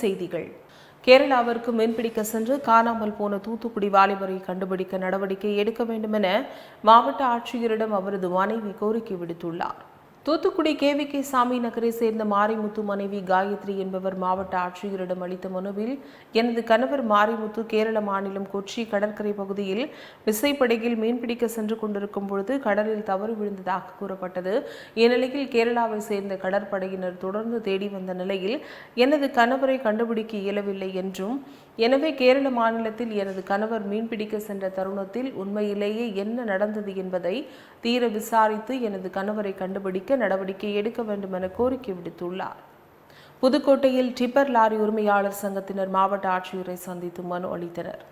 செய்திகள். கேரளாவிற்கு மீன்பிடிக்க சென்று காணாமல் போன தூத்துக்குடி வாலிபரை கண்டுபிடிக்க நடவடிக்கை எடுக்க வேண்டும் என மாவட்ட ஆட்சியரிடம் அவரது மனைவி கோரிக்கை விடுத்துள்ளார். தூத்துக்குடி கேவிகே சாமி நகரை சேர்ந்த மாரிமுத்து மனைவி காயத்ரி என்பவர் மாவட்ட ஆட்சியரிடம் அளித்த மனுவில் எனது கணவர் மாரிமுத்து கேரள மாநிலம் கொச்சி கடற்கரை பகுதியில் விசைப்படகில் மீன்பிடிக்க சென்று கொண்டிருக்கும் பொழுது கடலில் தவறு விழுந்ததாக கூறப்பட்டது. இந்நிலையில் கேரளாவை சேர்ந்த கடற்படையினர் தொடர்ந்து தேடி வந்த நிலையில் எனது கணவரை கண்டுபிடிக்க இயலவில்லை என்றும் எனவே கேரள மாநிலத்தில் எனது கணவர் மீன்பிடிக்க சென்ற தருணத்தில் உண்மையிலேயே என்ன நடந்தது என்பதை தீர விசாரித்து எனது கணவரை கண்டுபிடிக்க நடவடிக்கை எடுக்க வேண்டும் என கோரிக்கை விடுத்துள்ளார். புதுக்கோட்டையில் டிப்பர் லாரி உரிமையாளர் சங்கத்தினர் மாவட்ட ஆட்சியரை சந்தித்து மனு அளித்தனர்.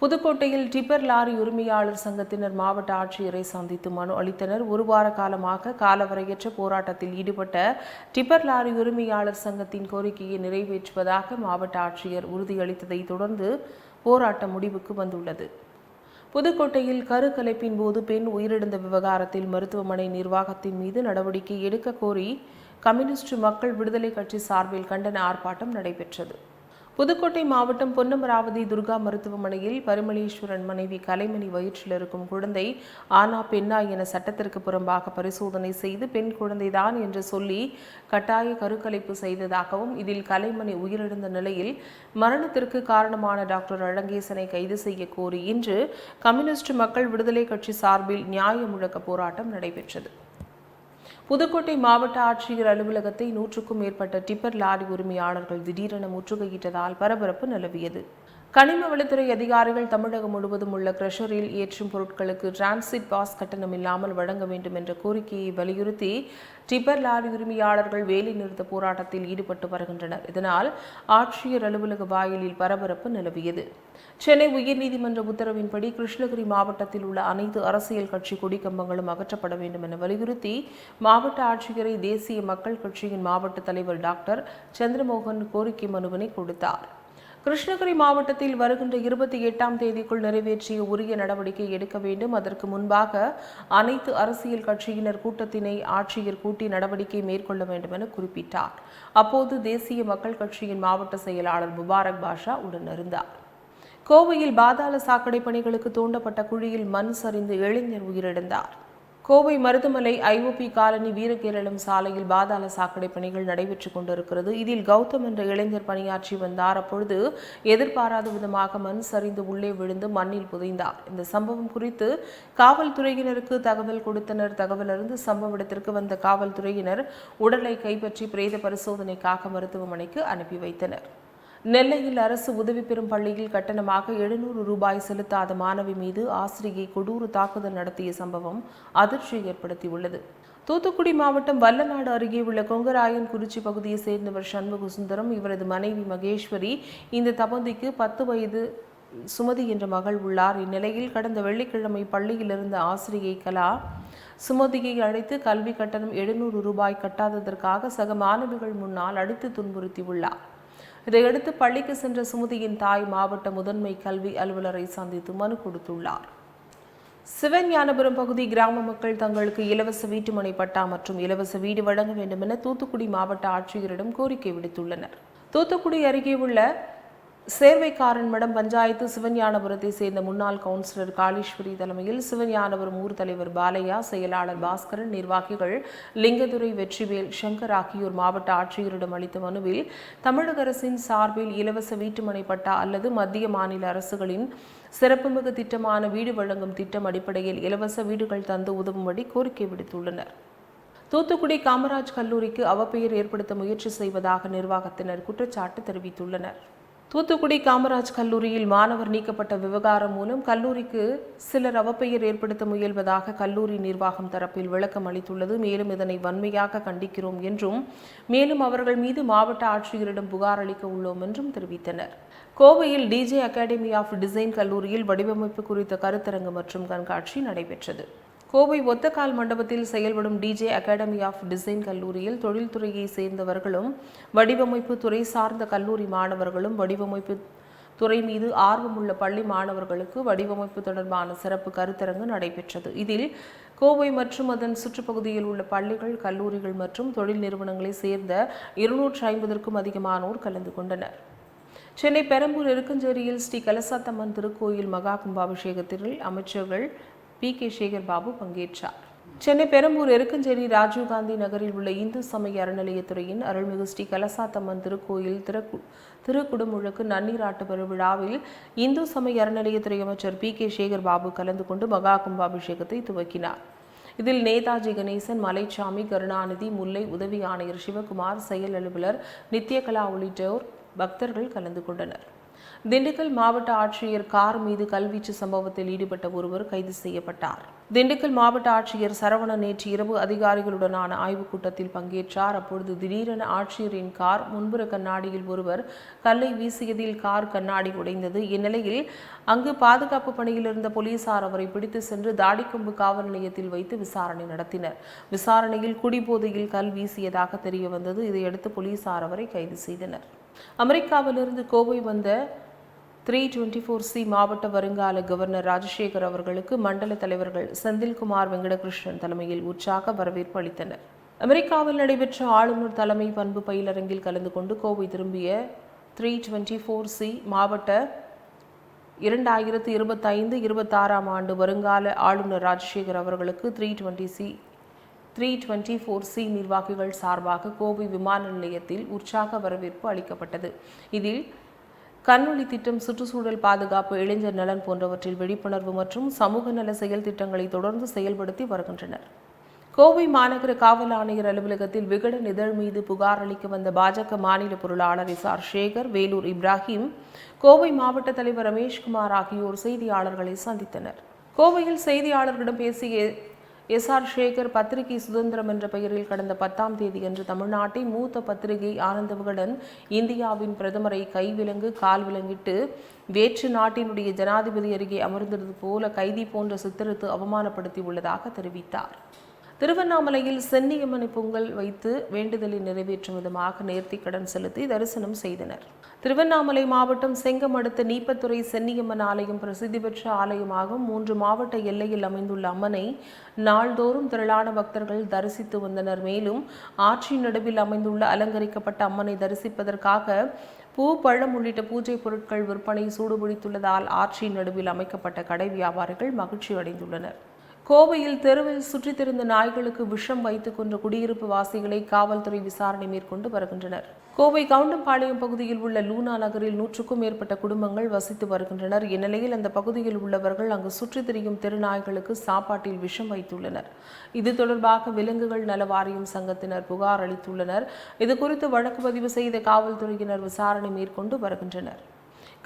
புதுக்கோட்டையில் டிப்பர் லாரி உரிமையாளர் சங்கத்தினர் மாவட்ட ஆட்சியரை சந்தித்து மனு அளித்தனர். ஒரு வார காலமாக காலவரையற்ற போராட்டத்தில் ஈடுபட்ட டிப்பர் லாரி உரிமையாளர் சங்கத்தின் கோரிக்கையை நிறைவேற்றுவதாக மாவட்ட ஆட்சியர் உறுதியளித்ததை தொடர்ந்து போராட்டம் முடிவுக்கு வந்துள்ளது. புதுக்கோட்டையில் கருக்கலைப்பின் போது பெண் உயிரிழந்த விவகாரத்தில் மருத்துவமனை நிர்வாகத்தின் மீது நடவடிக்கை எடுக்க கோரி கம்யூனிஸ்ட் மக்கள் விடுதலை கட்சி சார்பில் கண்டன ஆர்ப்பாட்டம் நடைபெற்றது. புதுக்கோட்டை மாவட்டம் பொன்னமராவதி துர்கா மருத்துவமனையில் பரிமளேஸ்வரன் மனைவி கலைமணி வயிற்றில் இருக்கும் குழந்தை ஆனா பெண்ணா என சட்டத்திற்கு புறம்பாக பரிசோதனை செய்து பெண் குழந்தைதான் என்று சொல்லி கட்டாய கருக்கலைப்பு செய்ததாகவும் இதில் கலைமணி உயிரிழந்த நிலையில் மரணத்திற்கு காரணமான டாக்டர் அழங்கேசனை கைது செய்ய கோரி இன்று கம்யூனிஸ்ட் மக்கள் விடுதலை கட்சி சார்பில் நியாய முழக்க போராட்டம் நடைபெற்றது. புதுக்கோட்டை மாவட்ட ஆட்சியர் அலுவலகத்தை நூற்றுக்கும் மேற்பட்ட டிப்பர் லாரி உரிமையாளர்கள் திடீரென முற்றுகையிட்டதால் பரபரப்பு நிலவியது. கனிம வளத்துறை அதிகாரிகள் தமிழகம் முழுவதும் உள்ள கிரஷரில் ஏற்றும் பொருட்களுக்கு டிரான்சிட் பாஸ் கட்டணம் இல்லாமல் வழங்க வேண்டும் என்ற கோரிக்கையை வலியுறுத்தி டிப்பர் லாரி உரிமையாளர்கள் வேலை நிறுத்த போராட்டத்தில் ஈடுபட்டு வருகின்றனர். இதனால் ஆட்சியர் அலுவலக வாயிலில் பரபரப்பு நிலவியது. சென்னை உயர்நீதிமன்ற உத்தரவின்படி கிருஷ்ணகிரி மாவட்டத்தில் உள்ள அனைத்து அரசியல் கட்சி கொடிக்கம்பங்களும் அகற்றப்பட வேண்டும் என வலியுறுத்தி மாவட்ட ஆட்சியரை தேசிய மக்கள் கட்சியின் மாவட்ட தலைவர் டாக்டர் சந்திரமோகன் கோரிக்கை மனுவினை கொடுத்தார். கிருஷ்ணகிரி மாவட்டத்தில் வருகின்ற இருபத்தி எட்டாம் தேதிக்குள் நிறைவேற்றிய உரிய நடவடிக்கை எடுக்க வேண்டும். அதற்கு முன்பாக அனைத்து அரசியல் கட்சியினர் கூட்டத்தினை ஆட்சியர் கூட்டி நடவடிக்கை மேற்கொள்ள வேண்டும் என குறிப்பிட்டார். அப்போது தேசிய மக்கள் கட்சியின் மாவட்ட செயலாளர் முபாரக் பாஷா உடனிருந்தார் கோவையில் பாதாள சாக்கடை பணிகளுக்கு தூண்டப்பட்ட குழியில் மண் சரிந்து இளைஞர் உயிரிழந்தார். கோவை மருதமலை ஐஓபி காலனி வீரகேரளம் சாலையில் பாதாள சாக்கடை பணிகள் நடைபெற்றுக் கொண்டிருக்கிறது. இதில் கௌதம் என்ற இளைஞர் பணியாற்றி வந்தார். அப்பொழுது எதிர்பாராத விதமாக மண் சரிந்து உள்ளே விழுந்து மண்ணில் புதைந்தார். இந்த சம்பவம் குறித்து காவல்துறையினருக்கு தகவல் கொடுத்தனர். தகவல் அறிந்து சம்பவ இடத்திற்கு வந்த காவல்துறையினர் உடலை கைப்பற்றி பிரேத பரிசோதனைக்காக மருத்துவமனைக்கு அனுப்பி வைத்தனர். நெல்லையில் அரசு உதவி பெறும் பள்ளியில் கட்டணமாக எழுநூறு ரூபாய் செலுத்தாத மாணவி மீது ஆசிரியை கொடூர தாக்குதல் நடத்திய சம்பவம் அதிர்ச்சி ஏற்படுத்தியுள்ளது. தூத்துக்குடி மாவட்டம் வல்லநாடு அருகே உள்ள கொங்கராயன் குறிச்சி பகுதியை சேர்ந்தவர் சண்முக சுந்தரம் இவரது மனைவி மகேஸ்வரி இந்த தபந்திக்கு பத்து வயது சுமதி என்ற மகள் உள்ளார். இந்நிலையில் கடந்த வெள்ளிக்கிழமை பள்ளியில் இருந்த ஆசிரியை கலா சுமதியை அழைத்து கல்வி கட்டணம் எழுநூறு ரூபாய் கட்டாததற்காக சக மாணவிகள் முன்னால் அடித்து துன்புறுத்தியுள்ளார். இதையடுத்து பள்ளிக்கு சென்ற சுமதியின் தாய் மாவட்ட முதன்மை கல்வி அலுவலரை சந்தித்து மனு கொடுத்துள்ளார். சிவஞானபுரம் பகுதி கிராம மக்கள் தங்களுக்கு இலவச வீட்டுமனை பட்டா மற்றும் இலவச வீடு வழங்க வேண்டும் என தூத்துக்குடி மாவட்ட ஆட்சியரிடம் கோரிக்கை விடுத்துள்ளனர். தூத்துக்குடி அருகே உள்ள சேர்வைக்காரன் மடம் பஞ்சாயத்து சிவஞானபுரத்தை சேர்ந்த முன்னாள் கவுன்சிலர் காளீஸ்வரி தலைமையில் சிவஞானபுரம் ஊர் தலைவர் பாலையா செயலாளர் பாஸ்கரன் நிர்வாகிகள் லிங்கதுரை வெற்றிவேல் சங்கர் ஆகியோர் மாவட்ட ஆட்சியரிடம் அளித்த மனுவில் தமிழக அரசின் சார்பில் இலவச வீட்டுமனை பட்டா அல்லது மத்திய மாநில அரசுகளின் சிறப்புமிகு திட்டமான வீடு வழங்கும் திட்டம் அடிப்படையில் இலவச வீடுகள் தந்து உதவும்படி கோரிக்கை விடுத்துள்ளனர். தூத்துக்குடி காமராஜ் கல்லூரிக்கு அவப்பெயர் ஏற்படுத்த முயற்சி செய்வதாக நிர்வாகத்தினர் குற்றச்சாட்டு தெரிவித்துள்ளனர். தூத்துக்குடி காமராஜ் கல்லூரியில் மாணவர் நீக்கப்பட்ட விவகாரம் மூலம் கல்லூரிக்கு சிலர் அவப்பெயர் ஏற்படுத்த முயல்வதாக கல்லூரி நிர்வாகம் தரப்பில் விளக்கம் அளித்துள்ளது. மேலும் இதனை வன்மையாக கண்டிக்கிறோம் என்றும் மேலும் அவர்கள் மீது மாவட்ட ஆட்சியரிடம் புகார் அளிக்க உள்ளோம் என்றும் தெரிவித்தனர். கோவையில் டிஜே அகாடமி ஆஃப் டிசைன் கல்லூரியில் வடிவமைப்பு குறித்த கருத்தரங்கு மற்றும் கண்காட்சி நடைபெற்றது. கோவை ஒத்தக்கால் மண்டபத்தில் செயல்படும் டிஜே அகாடமி ஆஃப் டிசைன் கல்லூரியில் தொழில்துறையை சேர்ந்தவர்களும் வடிவமைப்பு துறை சார்ந்த கல்லூரி மாணவர்களும் வடிவமைப்பு துறை மீது ஆர்வமுள்ள பள்ளி மாணவர்களுக்கு வடிவமைப்பு தொடர்பான சிறப்பு கருத்தரங்கு நடைபெற்றது. இதில் கோவை மற்றும் அதன் சுற்றுப்பகுதியில் உள்ள பள்ளிகள் கல்லூரிகள் மற்றும் தொழில் நிறுவனங்களை சேர்ந்த இருநூற்று ஐம்பதற்கும் அதிகமானோர் கலந்து கொண்டனர். சென்னை பெரம்பூர் இருக்கஞ்சேரியில் ஸ்ரீ கலசாத்தம்மன் திருக்கோயில் மகா கும்பாபிஷேகத்தில் அமைச்சர்கள் பி. கே. சேகர் பாபு பங்கேற்றார். சென்னை பெரம்பூர் எருக்கஞ்சேரி ராஜீவ்காந்தி நகரில் உள்ள இந்து சமய அறநிலையத்துறையின் அருள்மிகு ஸ்ரீ கலசாத்தம்மன் திருக்கோயில் திரு திருக்குடமுழுக்கு நன்னீராட்டு பெருவிழாவில் இந்து சமய அறநிலையத்துறை அமைச்சர் பி. கே. சேகர் பாபு கலந்து கொண்டு மகா கும்பாபிஷேகத்தை துவக்கினார். இதில் நேதாஜி கணேசன் மலைச்சாமி கருணாநிதி முல்லை உதவி ஆணையர் சிவகுமார் செயல் அலுவலர் நித்யகலா உள்ளிட்டோர் பக்தர்கள் கலந்து கொண்டனர். திண்டுக்கல் மாவட்ட ஆட்சியர் கார் மீது கல்வீச்சு சம்பவத்தில் ஈடுபட்ட ஒருவர் கைது செய்யப்பட்டார். திண்டுக்கல் மாவட்ட ஆட்சியர் சரவணன் நேற்று இரவு அதிகாரிகளுடனான ஆய்வுக் கூட்டத்தில் பங்கேற்றார். அப்பொழுது திடீரென ஆட்சியரின் கார் முன்புற கண்ணாடியில் ஒருவர் கல்லை வீசியதில் கார் கண்ணாடி உடைந்தது. இந்நிலையில் அங்கு பாதுகாப்பு பணியில் இருந்த போலீசார் அவரை பிடித்து சென்று தாடிக்கொம்பு காவல் நிலையத்தில் வைத்து விசாரணை நடத்தினர். விசாரணையில் குடிபோதையில் கல் வீசியதாக தெரிய வந்தது இதையடுத்து போலீசார் அவரை கைது செய்தனர். அமெரிக்காவிலிருந்து கோவை வந்த த்ரீ டுவெண்ட்டி ஃபோர் சி மாவட்ட வருங்கால கவர்னர் ராஜசேகர் அவர்களுக்கு மண்டல தலைவர்கள் செந்தில்குமார் வெங்கடகிருஷ்ணன் தலைமையில் உற்சாக வரவேற்பு அளித்தனர். அமெரிக்காவில் நடைபெற்ற ஆளுநர் தலைமை பண்பு பயிலரங்கில் கலந்து கொண்டு கோவை திரும்பிய த்ரீ டுவெண்ட்டி ஃபோர் சி மாவட்ட இரண்டாயிரத்து இருபத்தைந்து இருபத்தாறாம் ஆண்டு வருங்கால ஆளுநர் ராஜசேகர் அவர்களுக்கு three twenty C three twenty four C நிர்வாகிகள் சார்பாக கோவை விமான நிலையத்தில் உற்சாக வரவேற்பு அளிக்கப்பட்டது. இதில் கண்ணொளி திட்டம் சுற்றுச்சூழல் பாதுகாப்பு இளைஞர் நலன் போன்றவற்றில் விழிப்புணர்வு மற்றும் சமூக நல செயல் திட்டங்களை தொடர்ந்து செயல்படுத்தி வருகின்றனர். கோவை மாநகர காவல் ஆணையர் அலுவலகத்தில் விகடன் இதழ் மீது புகார் அளிக்க வந்த பாஜக மாநில பொருளாளர் எஸ் சேகர் வேலூர் இப்ராஹிம் கோவை மாவட்ட தலைவர் ரமேஷ்குமார் ஆகியோர் செய்தியாளர்களை சந்தித்தனர். கோவையில் செய்தியாளர்களிடம் பேசிய எஸ் ஆர் சேகர் பத்திரிகை சுதந்திரம் என்ற பெயரில் கடந்த பத்தாம் தேதியன்று தமிழ்நாட்டின் மூத்த பத்திரிகை ஆனந்த விகடன் இந்தியாவின் பிரதமரை கைவிலங்கு கால் விலங்கிட்டு வேற்று நாட்டினுடைய ஜனாதிபதி அருகே அமர்ந்தது போல கைதி போன்ற சித்தரித்து அவமானப்படுத்தி உள்ளதாக தெரிவித்தார். திருவண்ணாமலையில் சென்னியம்மனை பொங்கல் வைத்து வேண்டுதலை நிறைவேற்றும் விதமாக நேர்த்திக்கடன் செலுத்தி தரிசனம் செய்தனர். திருவண்ணாமலை மாவட்டம் செங்கம் அடுத்த நீப்பத்துறை சென்னியம்மன் ஆலயம் பிரசித்தி பெற்ற ஆலயமாகும். மூன்று மாவட்ட எல்லையில் அமைந்துள்ள அம்மனை நாள்தோறும் திரளான பக்தர்கள் தரிசித்து வந்தனர். மேலும் ஆற்றின் நடுவில் அமைந்துள்ள அலங்கரிக்கப்பட்ட அம்மனை தரிசிப்பதற்காக பூ பழம் உள்ளிட்ட பூஜை பொருட்கள் விற்பனை சூடுபிடித்துள்ளதால் ஆற்றின் நடுவில் அமைக்கப்பட்ட கடை வியாபாரிகள் மகிழ்ச்சி அடைந்துள்ளனர் கோவையில் தெருவில் சுற்றித் திரிந்த நாய்களுக்கு விஷம் வைத்துக் கொன்ற குடியிருப்பு வாசிகளை காவல்துறை விசாரணை மேற்கொண்டு வருகின்றனர். கோவை கவுண்டம்பாளையம் பகுதியில் உள்ள லூனா நகரில் நூற்றுக்கும் மேற்பட்ட குடும்பங்கள் வசித்து வருகின்றனர். இந்நிலையில் அந்த பகுதியில் உள்ளவர்கள் அங்கு சுற்றித் திரியும் தெருநாய்களுக்கு சாப்பாட்டில் விஷம் வைத்துள்ளனர். இது தொடர்பாக விலங்குகள் நல வாரியம் சங்கத்தினர் புகார் அளித்துள்ளனர். இது குறித்து வழக்கு பதிவு செய்த காவல்துறையினர் விசாரணை மேற்கொண்டு வருகின்றனர்.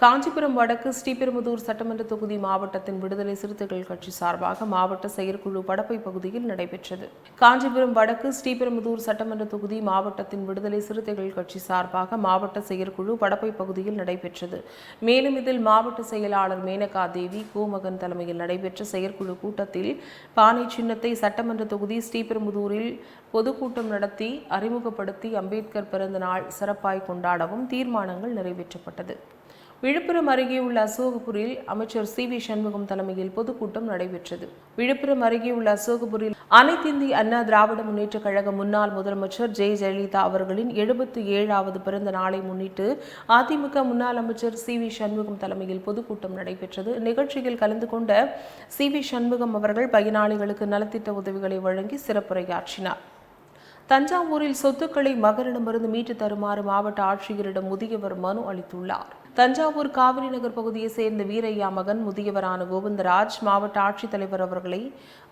காஞ்சிபுரம் வடக்கு ஸ்ரீபெரும்புதூர் சட்டமன்ற தொகுதி மாவட்டத்தின் விடுதலை சிறுத்தைகள் கட்சி சார்பாக மாவட்ட செயற்குழு படப்பை பகுதியில் நடைபெற்றது. காஞ்சிபுரம் வடக்கு ஸ்ரீபெரும்புதூர் சட்டமன்ற தொகுதி மாவட்டத்தின் விடுதலை சிறுத்தைகள் கட்சி சார்பாக மாவட்ட செயற்குழு படப்பை பகுதியில் நடைபெற்றது. மேலும் இதில் மாவட்ட செயலாளர் மேனகா தேவி கோமகன் தலைமையில் நடைபெற்ற செயற்குழு கூட்டத்தில் பானை சின்னத்தை சட்டமன்ற தொகுதி ஸ்ரீபெரும்புதூரில் பொதுக்கூட்டம் நடத்தி அறிமுகப்படுத்தி அம்பேத்கர் பிறந்த நாள் சிறப்பாய் கொண்டாடவும் தீர்மானங்கள் நிறைவேற்றப்பட்டது. விழுப்புரம் அருகே உள்ள அசோகபுரியில் அமைச்சர் சி வி சண்முகம் தலைமையில் பொதுக்கூட்டம் நடைபெற்றது. விழுப்புரம் அருகே உள்ள அசோகபுரில் அனைத்திந்திய அண்ணா திராவிட முன்னேற்றக் கழக முன்னாள் முதலமைச்சர் ஜெய ஜெயலலிதா அவர்களின் எழுபத்தி ஏழாவது பிறந்த நாளை முன்னிட்டு அதிமுக முன்னாள் அமைச்சர் சி வி சண்முகம் தலைமையில் பொதுக்கூட்டம் நடைபெற்றது. நிகழ்ச்சியில் கலந்து கொண்ட சி வி சண்முகம் அவர்கள் பயனாளிகளுக்கு நலத்திட்ட உதவிகளை வழங்கி சிறப்புரையாற்றினார். தஞ்சாவூரில் சொத்துக்களை மகனிடமிருந்து மீட்டு தருமாறு மாவட்ட ஆட்சியரிடம் முதியவர் மனு அளித்துள்ளார். தஞ்சாவூர் காவிரி நகர் பகுதியை சேர்ந்த வீரையா மகன் முதியவரான கோவிந்தராஜ் மாவட்ட ஆட்சித்தலைவர் அவர்களை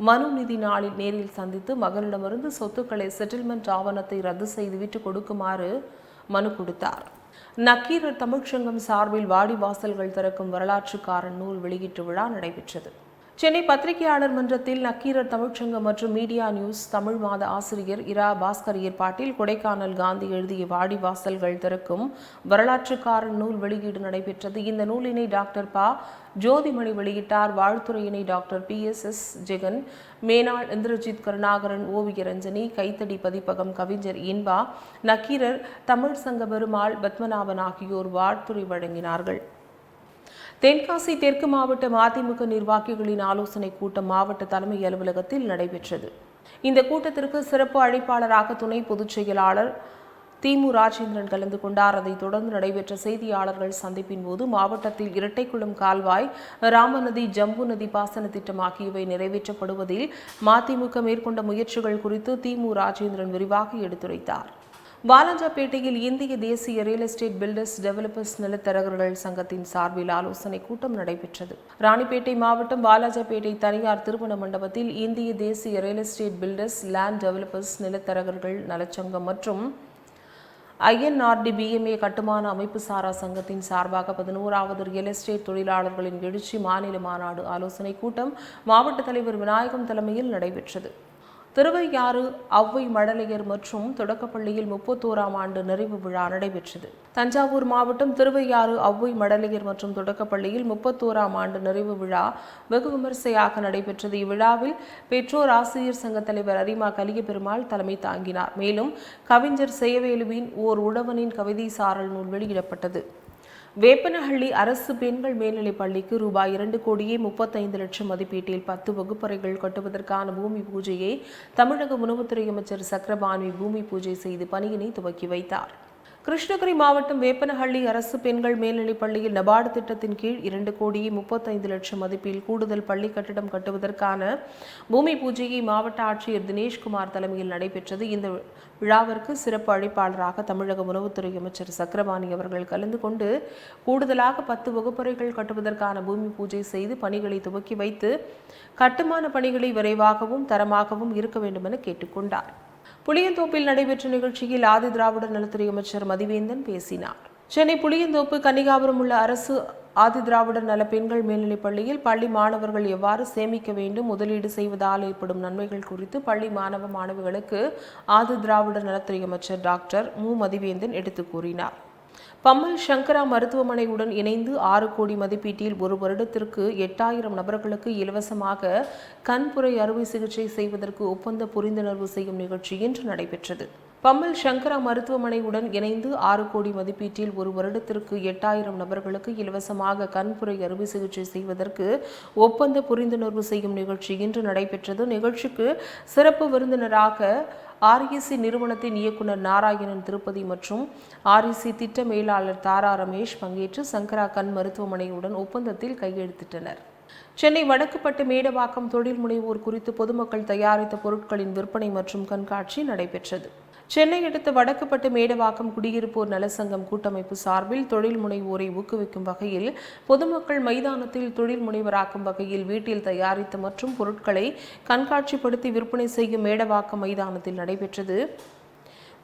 மனு நிதி நாளில் நேரில் சந்தித்து மகனிடமிருந்து சொத்துக்களை செட்டில்மெண்ட் ஆவணத்தை ரத்து செய்துவிட்டு கொடுக்குமாறு மனு கொடுத்தார். நக்கீரர் தமிழ்ச்சங்கம் சார்பில் வாடிவாசல்கள் திறக்கும் வரலாற்றுக்காரன் நூல் வெளியீட்டு விழா நடைபெற்றது. சென்னை பத்திரிகையாளர் மன்றத்தில் நக்கீரர் தமிழ்ச்சங்கம் மற்றும் மீடியா நியூஸ் தமிழ் மாத ஆசிரியர் இரா பாஸ்கர் ஏற்பாட்டில் கொடைக்கானல் காந்தி எழுதிய வாடிவாசல்கள் திறக்கும் வரலாற்றுக்காரன் நூல் வெளியீடு நடைபெற்றது. இந்த நூலினை டாக்டர் பா. ஜோதிமணி வெளியிட்டார். வாழ்த்துறையினை doctor P. S. S. Jagan மேனாள் இந்திரஜித் கருணாகரன் ஓவிய ரஞ்சனி கைத்தடி பதிப்பகம் கவிஞர் இன்பா நக்கீரர் தமிழ் சங்க பெருமாள் பத்மநாபன் ஆகியோர் வாழ்த்துறை வழங்கினார்கள். தென்காசி தெற்கு மாவட்ட மதிமுக நிர்வாகிகளின் ஆலோசனை கூட்டம் மாவட்ட தலைமை அலுவலகத்தில் நடைபெற்றது. இந்த கூட்டத்திற்கு சிறப்பு அழைப்பாளராக துணை பொதுச் செயலாளர் திமு ராஜேந்திரன் கலந்து கொண்டார். அதைத் தொடர்ந்து நடைபெற்ற செய்தியாளர்கள் சந்திப்பின் போது மாவட்டத்தில் இரட்டைக்குளம் கால்வாய் ராமநதி ஜம்பு நதி பாசன திட்டம் ஆகியவை நிறைவேற்றப்படுவதில் மதிமுக மேற்கொண்ட முயற்சிகள் குறித்து திமு ராஜேந்திரன் விரிவாக எடுத்துரைத்தார். வாலாஜாபேட்டையில் இந்திய தேசிய ரியல் எஸ்டேட் பில்டர்ஸ் டெவலப்பர்ஸ் நிலத்தரகர்கள் சங்கத்தின் சார்பில் ஆலோசனை கூட்டம் நடைபெற்றது. ராணிப்பேட்டை மாவட்டம் வாலாஜாபேட்டை தனியார் திருமண மண்டபத்தில் இந்திய தேசிய real estate builders land developers நிலத்தரகர்கள் நலச்சங்கம் மற்றும் ஐஎன்ஆர்டி பிஎம்ஏ கட்டுமான அமைப்பு சாரா சங்கத்தின் சார்பாக பதினோராவது ரியல் எஸ்டேட் தொழிலாளர்களின் எழுச்சி மாநில மாநாடு ஆலோசனை கூட்டம் மாவட்ட தலைவர் விநாயகம் தலைமையில் நடைபெற்றது. திருவையாறு ஔவை மழலையர் மற்றும் தொடக்கப்பள்ளியில் முப்பத்தோராம் ஆண்டு நிறைவு விழா நடைபெற்றது. தஞ்சாவூர் மாவட்டம் திருவையாறு ஔவை மடலையர் மற்றும் தொடக்கப்பள்ளியில் முப்பத்தோராம் ஆண்டு நிறைவு விழா வெகு விமரிசையாக நடைபெற்றது. இவ்விழாவில் பெற்றோர் ஆசிரியர் சங்க தலைவர் அரிமா கலியபெருமாள் தலைமை தாங்கினார். மேலும் கவிஞர் செயவேலுவின் ஓர் உழவனின் கவிதை சாரல் நூல் வெளியிடப்பட்டது. வேப்பனஹள்ளி அரசு பெண்கள் மேல்நிலைப் பள்ளிக்கு ரூபாய் இரண்டு கோடியே முப்பத்தைந்து லட்சம் மதிப்பீட்டில் பத்து வகுப்பறைகள் கட்டுவதற்கான பூமி பூஜையை தமிழக உணவுத்துறை அமைச்சர் சக்கரபாணி பூமி பூஜை செய்து பணியினை துவக்கி வைத்தார். கிருஷ்ணகிரி மாவட்டம் வேப்பனஹள்ளி அரசு பெண்கள் மேல்நிலைப் பள்ளியில் நபார்டு திட்டத்தின் கீழ் இரண்டு கோடியே முப்பத்தைந்து லட்சம் மதிப்பில் கூடுதல் பள்ளி கட்டிடம் கட்டுவதற்கான பூமி பூஜையை மாவட்ட ஆட்சியர் தினேஷ்குமார் தலைமையில் நடைபெற்றது. இந்த விழாவிற்கு சிறப்பு அழைப்பாளராக தமிழக உணவுத்துறை அமைச்சர் சக்கரபாணி அவர்கள் கலந்து கொண்டு கூடுதலாக பத்து வகுப்பறைகள் கட்டுவதற்கான பூமி பூஜை செய்து பணிகளை துவக்கி வைத்து கட்டுமான பணிகளை விரைவாகவும் தரமாகவும் இருக்க வேண்டுமென கேட்டுக்கொண்டார். புளியந்தோப்பில் நடைபெற்ற நிகழ்ச்சியில் ஆதி திராவிடர் நலத்துறை அமைச்சர் மதிவேந்தன் பேசினார். சென்னை புளியந்தோப்பு கன்னிகாபுரம் உள்ள அரசு ஆதி திராவிடர் நல பெண்கள் மேல்நிலைப் பள்ளியில் பள்ளி மாணவர்கள் எவ்வாறு சேமிக்க வேண்டும் முதலீடு செய்வதால் ஏற்படும் நன்மைகள் குறித்து பள்ளி மாணவ மாணவிகளுக்கு ஆதி திராவிடர் நலத்துறை அமைச்சர் டாக்டர் மு. மதிவேந்தன் எடுத்துக் கூறினார். பம்மல் சங்கரா மருத்துவமனையுடன் இணைந்து ஆறு கோடி மதிப்பீட்டில் ஒரு வருடத்திற்கு எட்டாயிரம் நபர்களுக்கு இலவசமாக கண்புரை அறுவை சிகிச்சை செய்வதற்கு ஒப்பந்த புரிந்துணர்வு செய்யும் நிகழ்ச்சி இன்று நடைபெற்றது. பம்மல் சங்கரா மருத்துவமனையுடன் இணைந்து ஆறு கோடி மதிப்பீட்டில் ஒரு வருடத்திற்கு எட்டாயிரம் நபர்களுக்கு இலவசமாக கண்புரை அறுவை சிகிச்சை செய்வதற்கு ஒப்பந்த புரிந்துணர்வு செய்யும் நிகழ்ச்சி இன்று நடைபெற்றது. நிகழ்ச்சிக்கு சிறப்பு விருந்தினராக ஆர்இசி நிறுவனத்தின் இயக்குனர் நாராயணன் திருப்பதி மற்றும் ஆர்இசி திட்ட மேலாளர் தாரா ரமேஷ் பங்கேற்று சங்கரா கண் மருத்துவமனையுடன் ஒப்பந்தத்தில் கையெழுத்திட்டனர். சென்னை வடக்குப்பட்டு மேடவாக்கம் தொழில் முனைவோர் குறித்து பொதுமக்கள் தயாரித்த பொருட்களின் விற்பனை மற்றும் கண்காட்சி நடைபெற்றது. சென்னை அடுத்த வடக்குப்பட்டு மேடவாக்கம் குடியிருப்போர் நலசங்கம் கூட்டமைப்பு சார்பில் தொழில் முனைவோரை ஊக்குவிக்கும் வகையில் பொதுமக்கள் மைதானத்தில் தொழில் முனைவராக்கும் வகையில் வீட்டில் தயாரித்த மற்றும் பொருட்களை கண்காட்சிப்படுத்தி விற்பனை செய்யும் மேடவாக்கம் மைதானத்தில் நடைபெற்றது.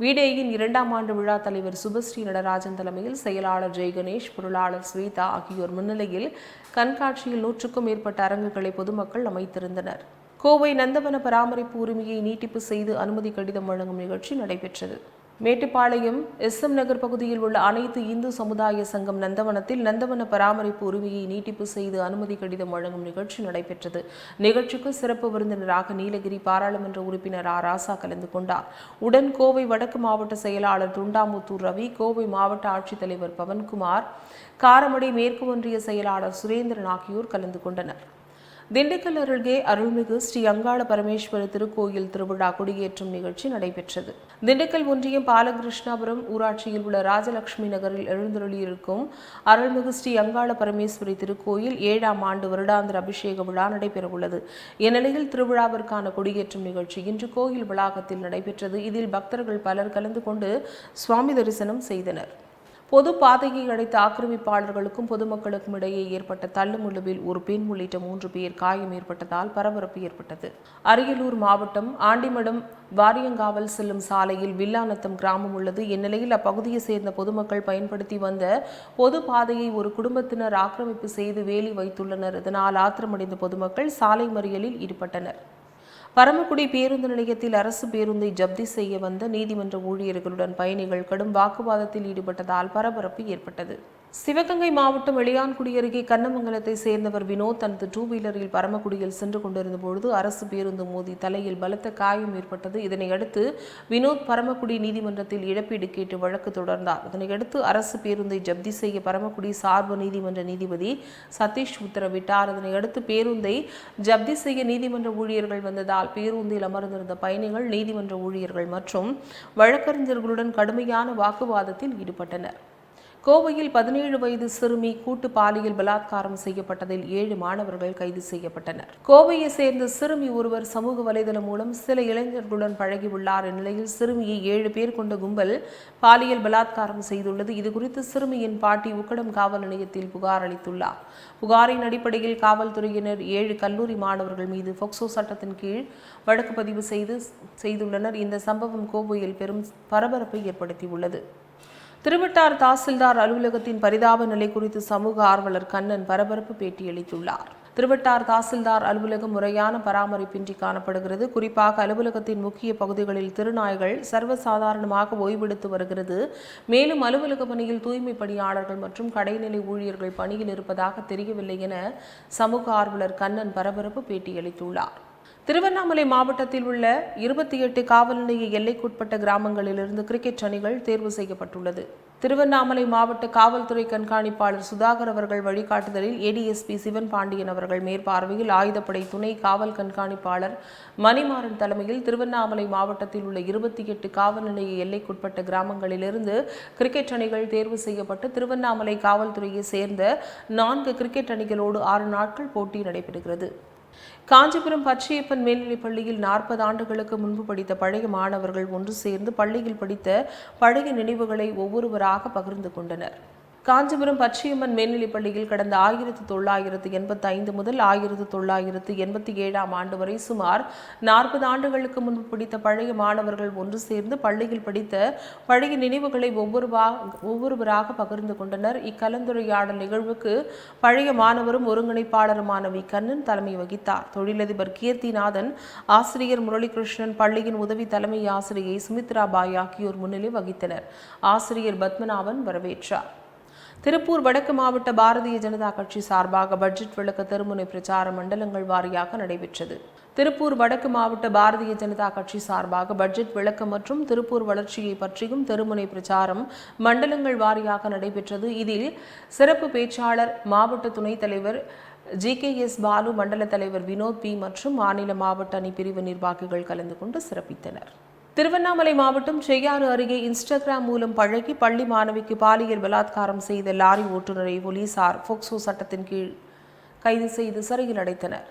வீடேயின் இரண்டாம் ஆண்டு விழா தலைவர் சுபஸ்ரீ நடராஜன் தலைமையில் செயலாளர் ஜெய்கணேஷ் பொருளாளர் ஸ்வேதா ஆகியோர் முன்னிலையில் கண்காட்சியில் நூற்றுக்கும் மேற்பட்ட அரங்குகளை பொதுமக்கள் அமைத்திருந்தனர். கோவை நந்தவன பராமரிப்பு உரிமையை நீட்டிப்பு செய்து அனுமதி கடிதம் வழங்கும் நிகழ்ச்சி நடைபெற்றது. மேட்டுப்பாளையம் எஸ் எம் நகர் பகுதியில் உள்ள அனைத்து இந்து சமுதாய சங்கம் நந்தவனத்தில் நந்தவன பராமரிப்பு உரிமையை நீட்டிப்பு செய்து அனுமதி கடிதம் வழங்கும் நிகழ்ச்சி நடைபெற்றது. நிகழ்ச்சிக்கு சிறப்பு விருந்தினராக நீலகிரி பாராளுமன்ற உறுப்பினர் ஆ ராசா கலந்து கொண்டார். உடன் கோவை வடக்கு மாவட்ட செயலாளர் துண்டாமுத்தூர் ரவி கோவை மாவட்ட ஆட்சித்தலைவர் பவன்குமார் காரமடை மேற்கு ஒன்றிய செயலாளர் சுரேந்திரன் ஆகியோர் கலந்து கொண்டனர். திண்டுக்கல் அருகே அருள்மிகு ஸ்ரீ அங்காள பரமேஸ்வர திருக்கோயில் திருவிழா கொடியேற்றும் நிகழ்ச்சி நடைபெற்றது. திண்டுக்கல் ஒன்றியம் பாலகிருஷ்ணாபுரம் ஊராட்சியில் உள்ள ராஜலட்சுமி நகரில் எழுந்தருளியிருக்கும் அருள்மிகு ஸ்ரீ அங்காள பரமேஸ்வரி திருக்கோயில் ஏழாம் ஆண்டு வருடாந்திர அபிஷேக விழா நடைபெறவுள்ளது. இந்நிலையில் திருவிழாவிற்கான கொடியேற்றும் நிகழ்ச்சி இன்று கோயில் வளாகத்தில் நடைபெற்றது. இதில் பக்தர்கள் பலர் கலந்து கொண்டு சுவாமி தரிசனம் செய்தனர். பொது பாதையை அடைத்த ஆக்கிரமிப்பாளர்களுக்கும் பொதுமக்களுக்கும் இடையே ஏற்பட்ட தள்ளுமுள்ளுவில் ஒரு பெண் உள்ளிட்ட மூன்று பேர் காயம் ஏற்பட்டதால் பரபரப்பு ஏற்பட்டது. அரியலூர் மாவட்டம் ஆண்டிமடம் வாரியங்காவல் செல்லும் சாலையில் வில்லாநத்தம் கிராமம் உள்ளது. இந்நிலையில் அப்பகுதியை சேர்ந்த பொதுமக்கள் பயன்படுத்தி வந்த பொது பாதையை ஒரு குடும்பத்தினர் ஆக்கிரமிப்பு செய்து வேலி வைத்துள்ளனர். இதனால் ஆத்திரமடைந்த பொதுமக்கள் சாலை மறியலில் ஈடுபட்டனர். பரமக்குடி பேருந்து நிலையத்தில் அரசு பேருந்தை ஜப்தி செய்ய வந்த நீதிமன்ற ஊழியர்களுடன் பயணிகள் கடும் வாக்குவாதத்தில் ஈடுபட்டதால் பரபரப்பு ஏற்பட்டது. சிவகங்கை மாவட்டம் வெளியான்குடி அருகே கண்ணமங்கலத்தை சேர்ந்தவர் வினோத் தனது டூ வீலரில் பரமக்குடியில் சென்று கொண்டிருந்த பொழுது அரசு பேருந்து மோதி தலையில் பலத்த காயம் ஏற்பட்டது. இதனையடுத்து வினோத் பரமக்குடி நீதிமன்றத்தில் இழப்பீடு கேட்டு வழக்கு தொடர்ந்தார். இதனையடுத்து அரசு பேருந்தை ஜப்தி செய்ய பரமக்குடி சார்பு நீதிமன்ற நீதிபதி சதீஷ் உத்தரவிட்டார். இதனையடுத்து பேருந்தை ஜப்தி செய்ய நீதிமன்ற ஊழியர்கள் வந்ததால் பேருந்தில் அமர்ந்திருந்த பயணிகள் நீதிமன்ற ஊழியர்கள் மற்றும் வழக்கறிஞர்களுடன் கடுமையான வாக்குவாதத்தில் ஈடுபட்டனர். கோவையில் பதினேழு வயது சிறுமி கூட்டு பாலியல் பலாத்காரம் செய்யப்பட்டதில் ஏழு மாணவர்கள் கைது செய்யப்பட்டனர். கோவையை சேர்ந்த சிறுமி ஒருவர் சமூக வலைதளம் மூலம் சில இளைஞர்களுடன் பழகியுள்ளார் இந்நிலையில் சிறுமியை ஏழு பேர் கொண்ட கும்பல் பாலியல் பலாத்காரம் செய்துள்ளது. இதுகுறித்து சிறுமியின் பாட்டி உக்கடம் காவல் நிலையத்தில் புகார் அளித்துள்ளார். புகாரின் அடிப்படையில் காவல்துறையினர் ஏழு கல்லூரி மாணவர்கள் மீது போக்சோ சட்டத்தின் கீழ் வழக்கு பதிவு செய்து செய்துள்ளனர். இந்த சம்பவம் கோவையில் பெரும் பரபரப்பை ஏற்படுத்தியுள்ளது. திருவட்டார் தாசில்தார் அலுவலகத்தின் பரிதாப நிலை குறித்து சமூக ஆர்வலர் கண்ணன் பரபரப்பு பேட்டியளித்துள்ளார். திருவட்டார் தாசில்தார் அலுவலகம் முறையான பராமரிப்பின்றி காணப்படுகிறது. குறிப்பாக அலுவலகத்தின் முக்கிய பகுதிகளில் திருநாய்கள் சர்வசாதாரணமாக ஓய்வெடுத்து வருகிறது. மேலும் அலுவலக பணியில் தூய்மை பணியாளர்கள் மற்றும் கடைநிலை ஊழியர்கள் பணியில் இருப்பதாக தெரியவில்லை என சமூக ஆர்வலர் கண்ணன் பரபரப்பு பேட்டியளித்துள்ளார். திருவண்ணாமலை மாவட்டத்தில் உள்ள இருபத்தி எட்டு காவல் நிலைய எல்லைக்குட்பட்ட கிராமங்களிலிருந்து கிரிக்கெட் அணிகள் தேர்வு செய்யப்பட்டுள்ளது. திருவண்ணாமலை மாவட்ட காவல்துறை கண்காணிப்பாளர் சுதாகர் அவர்கள் வழிகாட்டுதலில் ஏடிஎஸ்பி சிவன் பாண்டியன் அவர்கள் மேற்பார்வையில் ஆயுதப்படை துணை காவல் கண்காணிப்பாளர் மணிமாறன் தலைமையில் திருவண்ணாமலை மாவட்டத்தில் உள்ள இருபத்தி எட்டு காவல் நிலைய எல்லைக்குட்பட்ட கிராமங்களிலிருந்து கிரிக்கெட் அணிகள் தேர்வு செய்யப்பட்டு திருவண்ணாமலை காவல்துறையை சேர்ந்த நான்கு கிரிக்கெட் அணிகளோடு ஆறு நாட்கள் போட்டி நடைபெறுகிறது. காஞ்சிபுரம் பச்சையப்பன் மேல்நிலைப் பள்ளியில் நாற்பது ஆண்டுகளுக்கு முன்பு படித்த பழைய மாணவர்கள் ஒன்று சேர்ந்து பள்ளியில் படித்த பழைய நினைவுகளை ஒவ்வொருவராக பகிர்ந்து கொண்டனர். காஞ்சிபுரம் பச்சையம்மன் மேல்நிலைப் பள்ளியில் கடந்த ஆயிரத்தி தொள்ளாயிரத்து எண்பத்தி ஐந்து முதல் ஆயிரத்தி தொள்ளாயிரத்து எண்பத்தி ஏழாம் ஆண்டு வரை சுமார் நாற்பது ஆண்டுகளுக்கு முன்பு பிடித்த பழைய மாணவர்கள் ஒன்று சேர்ந்து பள்ளியில் படித்த பழைய நினைவுகளை ஒவ்வொருவா ஒவ்வொருவராக பகிர்ந்து கொண்டனர். இக்கலந்துரையாடல் நிகழ்வுக்கு பழைய மாணவரும் ஒருங்கிணைப்பாளருமான வி. கண்ணன் தலைமை வகித்தார். தொழிலதிபர் கீர்த்திநாதன் ஆசிரியர் முரளிகிருஷ்ணன் பள்ளியின் உதவி தலைமை ஆசிரியை சுமித்ரா பாய் ஆகியோர் முன்னிலை வகித்தனர். ஆசிரியர் பத்மநாபன் வரவேற்றார். திருப்பூர் வடக்கு மாவட்ட பாரதிய ஜனதா கட்சி சார்பாக பட்ஜெட் விளக்க தெருமுனை பிரச்சார மண்டலங்கள் வாரியாக நடைபெற்றது. திருப்பூர் வடக்கு மாவட்ட பாரதிய ஜனதா கட்சி சார்பாக பட்ஜெட் விளக்கம் மற்றும் திருப்பூர் வளர்ச்சியை பற்றியும் தெருமுனை பிரச்சாரம் மண்டலங்கள் வாரியாக நடைபெற்றது. இதில் சிறப்பு பேச்சாளர் மாவட்ட துணைத் தலைவர் ஜி கே எஸ் பாலு மண்டல தலைவர் வினோத் பி மற்றும் மாநில மாவட்ட அணி பிரிவு நிர்வாகிகள் கலந்து கொண்டு சிறப்பித்தனர். திருவண்ணாமலை மாவட்டம் செய்யாறு அருகே இன்ஸ்டாகிராம் மூலம் பழகி பள்ளி மாணவிக்கு பாலியல் பலாத்காரம் செய்த லாரி ஓட்டுநரை போலீசார் போக்சோ சட்டத்தின் கீழ் கைது செய்து சிறையில் அடைத்தனர்.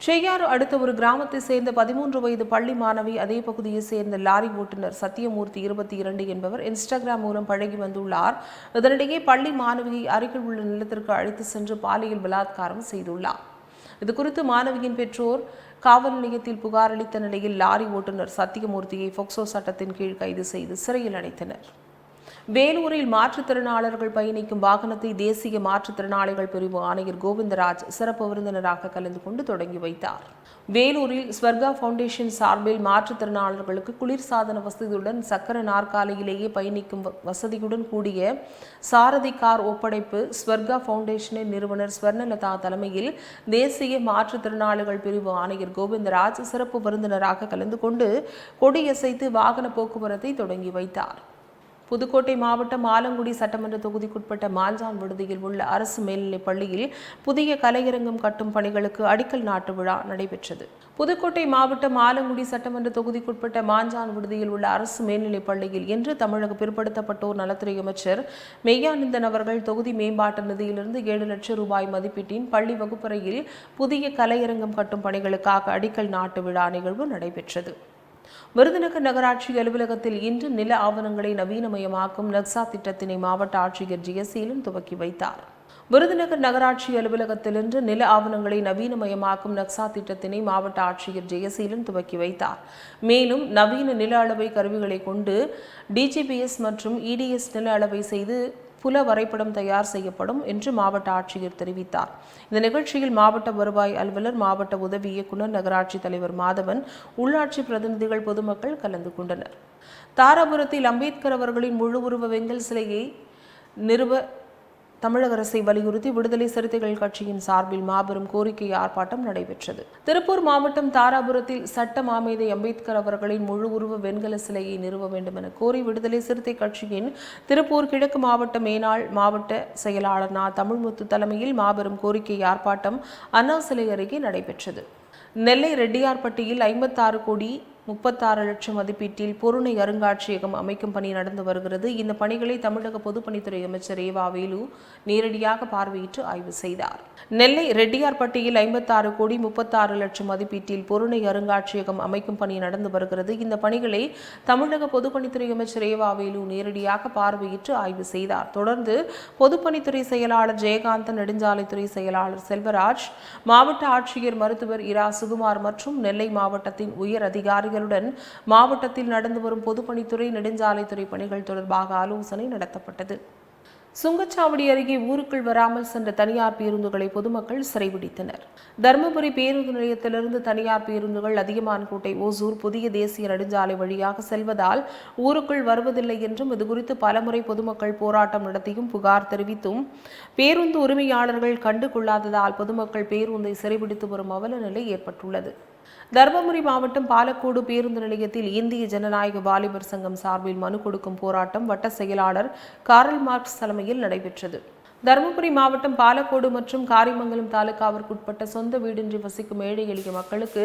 செய்யாறு அடுத்த ஒரு கிராமத்தை சேர்ந்த பதிமூன்று வயது பள்ளி மாணவி அதே பகுதியை சேர்ந்த லாரி ஓட்டுநர் சத்தியமூர்த்தி இருபத்தி இரண்டு என்பவர் இன்ஸ்டாகிராம் மூலம் பழகி வந்துள்ளார். இதனிடையே பள்ளி மாணவியை அருகில் உள்ள நிலத்திற்கு அழைத்து சென்று பாலியல் பலாத்காரம் செய்துள்ளார். இதுகுறித்து மாணவியின் பெற்றோர் காவல் நிலையத்தில் புகார் அளித்த நிலையில் லாரி ஓட்டுநர் சத்தியமூர்த்தியை போக்சோ சட்டத்தின் கீழ் கைது செய்து சிறையில் அடைத்தனர். வேலூரில் மாற்றுத்திறனாளர்கள் பயணிக்கும் வாகனத்தை தேசிய மாற்றுத்திறனாளிகள் பிரிவு ஆணையர் கோவிந்தராஜ் சிறப்பு விருந்தினராக கலந்து கொண்டு தொடங்கி வைத்தார். வேலூரில் ஸ்வர்கா ஃபவுண்டேஷன் சார்பில் மாற்றுத்திறனாளர்களுக்கு குளிர்சாதன வசதியுடன் சக்கர நாற்காலியிலேயே பயணிக்கும் வ- வசதியுடன் கூடிய சாரதி கார் ஒப்படைப்பு ஸ்வர்கா ஃபவுண்டேஷனின் நிறுவனர் ஸ்வர்ணலதா தலைமையில் தேசிய மாற்றுத்திறனாளிகள் பிரிவு ஆணையர் கோவிந்தராஜ் சிறப்பு விருந்தினராக கலந்து கொண்டு கொடியசைத்து வாகன போக்குவரத்தை தொடங்கி வைத்தார். புதுக்கோட்டை மாவட்டம் ஆலங்குடி சட்டமன்ற தொகுதிக்குட்பட்ட மாஞ்சான் விடுதியில் உள்ள அரசு மேல்நிலைப் பள்ளியில் புதிய கலையரங்கம் கட்டும் பணிகளுக்கு அடிக்கல் நாட்டு விழா நடைபெற்றது. புதுக்கோட்டை மாவட்டம் ஆலங்குடி சட்டமன்ற தொகுதிக்குட்பட்ட மாஞ்சான் விடுதியில் உள்ள அரசு மேல்நிலைப் பள்ளியில் இன்று தமிழக பிற்படுத்தப்பட்டோர் நலத்துறை அமைச்சர் மெய்யானந்தன் அவர்கள் தொகுதி மேம்பாட்டு நிதியிலிருந்து ஏழு லட்சம் ரூபாய் மதிப்பீட்டின் பள்ளி வகுப்பறையில் புதிய கலையரங்கம் கட்டும் பணிகளுக்காக அடிக்கல் நாட்டு விழா நிகழ்வு நடைபெற்றது. விருதுநகர் நகராட்சி அலுவலகத்தில் இன்று நில ஆவணங்களை நவீனமயமாக்கும் நக்சா திட்டத்தினை மாவட்ட ஆட்சியர் ஜியசீலன் துவக்கி வைத்தார். விருதுநகர் நகராட்சி அலுவலகத்தில் இன்று நில ஆவணங்களை நவீனமயமாக்கும் நக்சா திட்டத்தினை மாவட்ட ஆட்சியர் ஜெயசீலன் துவக்கி வைத்தார். மேலும் நவீன நில அளவை கருவிகளை கொண்டு டிஜிபிஎஸ் மற்றும் இடிஎஸ் நில அளவை செய்து புல வரைபடம் தயார் செய்யப்படும் என்று மாவட்ட ஆட்சியர் தெரிவித்தார். இந்த நிகழ்ச்சியில் மாவட்ட வருவாய் அலுவலர் மாவட்ட உதவி இயக்குநர் நகராட்சி தலைவர் மாதவன் உள்ளாட்சி பிரதிநிதிகள் பொதுமக்கள் கலந்து கொண்டனர். தாராபுரத்தில் அம்பேத்கர் அவர்களின் முழு உருவ வெங்கல் சிலையை நிறுவ தமிழக அரசை வலியுறுத்தி விடுதலை சிறுத்தைகள் கட்சியின் சார்பில் மாபெரும் கோரிக்கை ஆர்ப்பாட்டம் நடைபெற்றது. திருப்பூர் மாவட்டம் தாராபுரத்தில் சட்ட மாமேதை அம்பேத்கர் அவர்களின் முழு உருவ வெண்கல சிலையை நிறுவ வேண்டும் என கோரி விடுதலை சிறுத்தை கட்சியின் திருப்பூர் கிழக்கு மாவட்ட மேனாள் மாவட்ட செயலாளர் நா. தமிழ்முத்து தலைமையில் மாபெரும் கோரிக்கை ஆர்ப்பாட்டம் அண்ணா சிலை அருகே நடைபெற்றது. நெல்லை ரெட்டியார்பட்டியில் ஐம்பத்தாறு கோடி முப்பத்தாறு லட்சம் மதிப்பீட்டில் பொருணை அருங்காட்சியகம் அமைக்கும் பணி நடந்து வருகிறது. இந்த பணிகளை தமிழக பொதுப்பணித்துறை அமைச்சர் ஏவா வேலு நேரடியாக பார்வையிட்டு ஆய்வு செய்தார். நெல்லை ரெட்டியார்பட்டியில் ஐம்பத்தாறு கோடி முப்பத்தாறு லட்சம் மதிப்பீட்டில் பொருணை அருங்காட்சியகம் அமைக்கும் பணி நடந்து வருகிறது. இந்த பணிகளை தமிழக பொதுப்பணித்துறை அமைச்சர் ஏவா வேலு நேரடியாக பார்வையிட்டு ஆய்வு செய்தார். தொடர்ந்து பொதுப்பணித்துறை செயலாளர் ஜெயகாந்தன் நெடுஞ்சாலைத்துறை செயலாளர் செல்வராஜ் மாவட்ட ஆட்சியர் மருத்துவர் இரா சுகுமார் மற்றும் நெல்லை மாவட்டத்தின் உயர் அதிகாரி அதிகாரிகளுடன் மாவட்டத்தில் நடந்து வரும் பொதுப்பணித்துறை நெடுஞ்சாலைத்துறை பணிகள் தொடர்பாக ஆலோசனை நடத்தப்பட்டது. சுங்கச்சாவடி அருகே ஊருக்குள் வராமல் சென்ற தனியார் பேருந்துகளை பொதுமக்கள் சிறைபிடித்தனர். தருமபுரி பேருந்து நிலையத்திலிருந்து தனியார் பேருந்துகள் அதிகமான்கோட்டை ஓசூர் புதிய தேசிய நெடுஞ்சாலை வழியாக செல்வதால் ஊருக்குள் வருவதில்லை என்றும் இதுகுறித்து பலமுறை பொதுமக்கள் போராட்டம் நடத்தியும் புகார் தெரிவித்தும் பேருந்து உரிமையாளர்கள் கண்டு கொள்ளாததால் பொதுமக்கள் பேருந்தை சிறைபிடித்து வரும் அவல நிலை ஏற்பட்டுள்ளது. தருமபுரி மாவட்டம் பாலக்கோடு பேருந்து நிலையத்தில் இந்திய ஜனநாயக வாலிபர் சங்கம் சார்பில் மனு கொடுக்கும் போராட்டம் வட்ட செயலாளர் காரல் மார்க்ஸ் தலைமையில் நடைபெற்றது. தருமபுரி மாவட்டம் பாலக்கோடு மற்றும் காரிமங்கலம் தாலுகாவிற்குட்பட்ட சொந்த வீடின்றி வசிக்கும் ஏழை எளிய மக்களுக்கு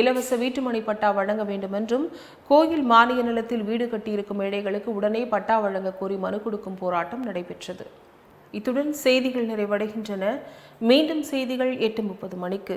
இலவச வீட்டுமனை பட்டா வழங்க வேண்டும் என்றும் கோயில் மானிய நிலத்தில் வீடு கட்டியிருக்கும் ஏழைகளுக்கு உடனே பட்டா வழங்க கோரி மனு கொடுக்கும் போராட்டம் நடைபெற்றது. இத்துடன் செய்திகள் நிறைவடைகின்றன. மீண்டும் செய்திகள் எட்டு முப்பது மணிக்கு.